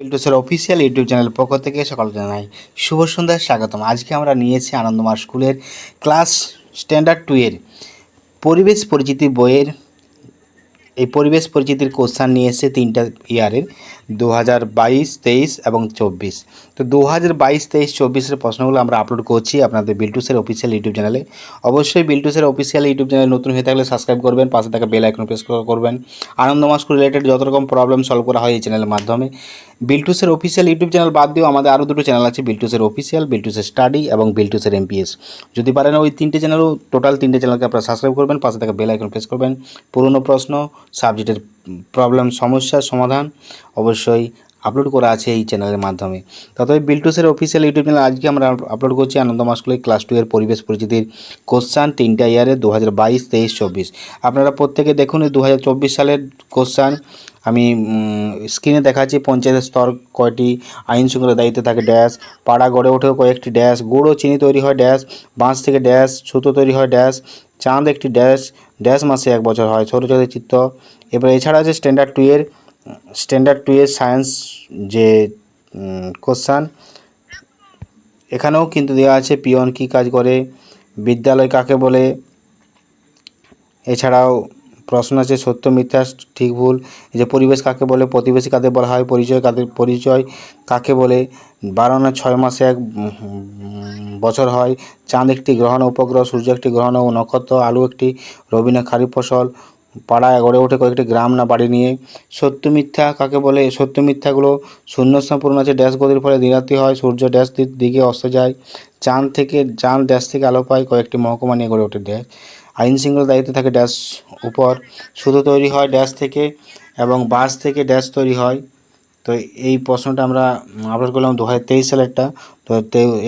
বিল্টুসের official YouTube channel পক্ষ থেকে সকল জানাই শুভ সন্ধ্যার স্বাগতম। আজকে আমরা নিয়েছি আনন্দমার স্কুলের ক্লাস স্ট্যান্ডার্ড টু এর পরিবেশ পরিচিতি বইয়ের, এই পরিবেশ পরিচিতির কোশ্চান নিয়ে এসেছে তিনটা ইয়ারের দু হাজার বাইশ, তেইশ এবং চব্বিশ। তো দু হাজার বাইশ, তেইশ, চব্বিশের প্রশ্নগুলো আমরা আপলোড করছি আপনাদের বিল্টুসের অফিসিয়াল ইউটিউব চ্যানেলে অবশ্যই বিল্টুসের অফিসিয়াল ইউটিউব চ্যানেল নতুন হয়ে থাকলে সাবস্ক্রাইব করবেন, পাশে থাকা বেল আইকন প্রেস করবেন। আনন্দমা স্কুল রিলেটেড যত রকম প্রবলেম সলভ করা হয় এই চ্যানেলের মাধ্যমে। বিল্টুসের অফিসিয়াল ইউটিউব চ্যানেল বাদ দিয়েও আমাদের আরও দুটো চ্যানেল আছে, বিল্টুসের অফিসিয়াল বিল্টুসের স্টাডি এবং বিল্টুসের এমপিএস যদি পারেন ওই তিনটে চ্যানেলও টোটাল তিনটে চ্যানেলকে আপনারা সাবস্ক্রাইব করবেন, পাশে থাকা বেল আইকন প্রেস করবেন। পুরনো প্রশ্ন সাবজেক্টের প্রবলেম সমস্যার সমাধান অবশ্যই আপলোড করা আছে এই চ্যানেলের মাধ্যমে। তবে বিল্টুসের অফিসিয়াল ইউটিউব চ্যানেল আজকে আমরা আপলোড করছি আনন্দমা স্কুলের ক্লাস টু এর পরিবেশ পরিচিতির কোশ্চান তিনটা ইয়ারে দু হাজার বাইশ, তেইশ, চব্বিশ। আপনারা প্রত্যেকে দেখুন দু হাজার চব্বিশ সালের কোশ্চান আমি স্ক্রিনে দেখাচ্ছি, পঞ্চায়েতের স্তর কয়টি আইন শৃঙ্খলার দায়িত্বে থাকে ড্যাশ পাড়া গড়ে ওঠেও কয়েকটি ড্যাশ গুড় চিনি তৈরি হয় ড্যাশ বাঁশ থেকে ড্যাশ সুতো তৈরি হয় ড্যাশ চাঁদ একটি ড্যাশ ড্যাশ মাসে এক বছর হয় সৌরচন্দ্রের চিত্র এবার এছাড়া আছে স্ট্যান্ডার্ড টু এর স্ট্যান্ডার্ড টু এর সায়েন্স যে কোশ্চান এখানেও কিন্তু দেওয়া আছে পিয়ন কি কাজ করে, বিদ্যালয় কাকে বলে, এছাড়াও প্রশ্ন আছে, সত্য, মিথ্যা, ঠিক ভুল। যে পরিবেশ কাকে বলে? প্রতিবেশী কাদের বলা হয়? পরিচয় কাদের, পরিচয় কাকে বলে? বারো না ছয় মাসে এক বছর হয়। চাঁদ একটি গ্রহণ উপগ্রহ? সূর্য একটি গ্রহণ ও নক্ষত্র? আলু একটি? রবি না খারিফ ফসল? পাড়ায় গড়ে ওঠে কয়েকটি গ্রাম না বাড়ি নিয়ে? সত্য, মিথ্যা কাকে বলে? সত্য, মিথ্যাগুলো শূন্যস্থান পূরণ আছে। ড্যাশ গতির ফলে দিনাতি হয়। সূর্য ড্যাশ দিকে অস্ত যায়। চাঁদ থেকে, চাঁদ ড্যাশ থেকে আলো পায়। কয়েকটি মহকুমা নিয়ে গড়ে ওঠে ড্যাশ। আইন শৃঙ্খলা দায়িত্বে থাকে ড্যাশ উপর সুতো তৈরি হয় ড্যাশ থেকে এবং বাস থেকে ড্যাশ তৈরি হয়। তো এই প্রশ্নটা আমরা আপলোড করলাম দু হাজার তেইশ সালেরটা। তো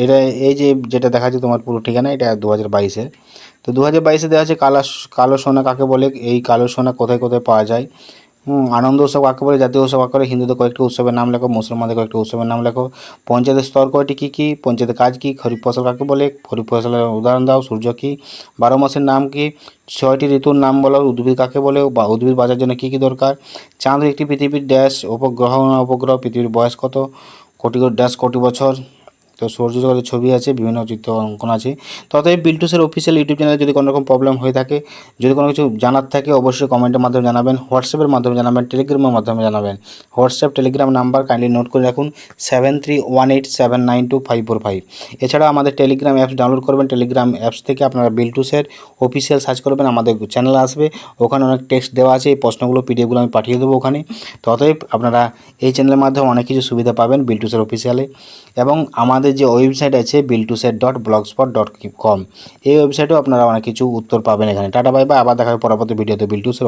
এটা এই যে যেটা দেখা যায় তোমার পুরো ঠিকানা, এটা দু হাজার বাইশের। তো দু হাজার বাইশে দেওয়া আছে কালা, কালো সোনা কাকে বলে? এই কালো সোনা কোথায় কোথায় পাওয়া যায়? আনন্দ উৎসব কাকে বলে? জাতীয় উৎসব কাকে বলে? হিন্দুদের কয়েকটি উৎসবের নাম লেখো, মুসলমানদের কয়েকটি উৎসবের নাম লেখো। পঞ্চায়েতের স্তর কয়টি? কী কী? পঞ্চায়েতের কাজ কী? খরিফ ফসল কাকে বলে? খরিফ ফসলের উদাহরণ দাও, সূর্য কী? বারো মাসের নাম কি? ছয়টি ঋতুর নাম বলো, উদ্ভিদ কাকে বলে? বা উদ্ভিদ বাঁচার জন্য কী কী দরকার? চাঁদ একটি পৃথিবীর ড্যাশ, উপগ্রহ উপগ্রহ, পৃথিবীর বয়স কত? কোটি কোটি ড্যাশ, কোটি বছর। তো সূর্যজগতের ছবি আছে, বিভিন্ন চিত্র অঙ্কন আছে। ততএব বিল্টুসের অফিসিয়াল ইউটিউব চ্যানেলে যদি কোনো রকম প্রবলেম হয়ে থাকে, যদি কোনো কিছু জানার থাকে, অবশ্যই কমেন্টের মাধ্যমে জানাবেন হোয়াটসঅ্যাপের মাধ্যমে জানাবেন টেলিগ্রামের মাধ্যমে জানাবেন। WhatsApp Telegram number kindly note করে রাখুন seven three one eight seven nine two five four five এছাড়া আমাদের টেলিগ্রাম অ্যাপস ডাউনলোড করবেন টেলিগ্রাম অ্যাপস থেকে আপনারা বিল্টুসের অফিসিয়াল সার্চ করবেন, আমাদের চ্যানেল আসবে। ওখানে অনেক টেক্সট দেওয়া আছে, এই প্রশ্নগুলো পিডিএফগুলো আমি পাঠিয়ে দেবো ওখানে। তো অতএব আপনারা এই চ্যানেলের মাধ্যমে অনেক কিছু সুবিধা পাবেন বিল্টুসের অফিসিয়ালে এবং আমাদের যে ওয়েবসাইট আছে বিল টু বিল্টুসের dot blogspot dot com এই ওয়েবসাইটেও আপনারা অনেক কিছু উত্তর পাবেন এখানে। টাটা বাই বাই আবার দেখার পরবর্তী ভিডিওতে বিল্টুসের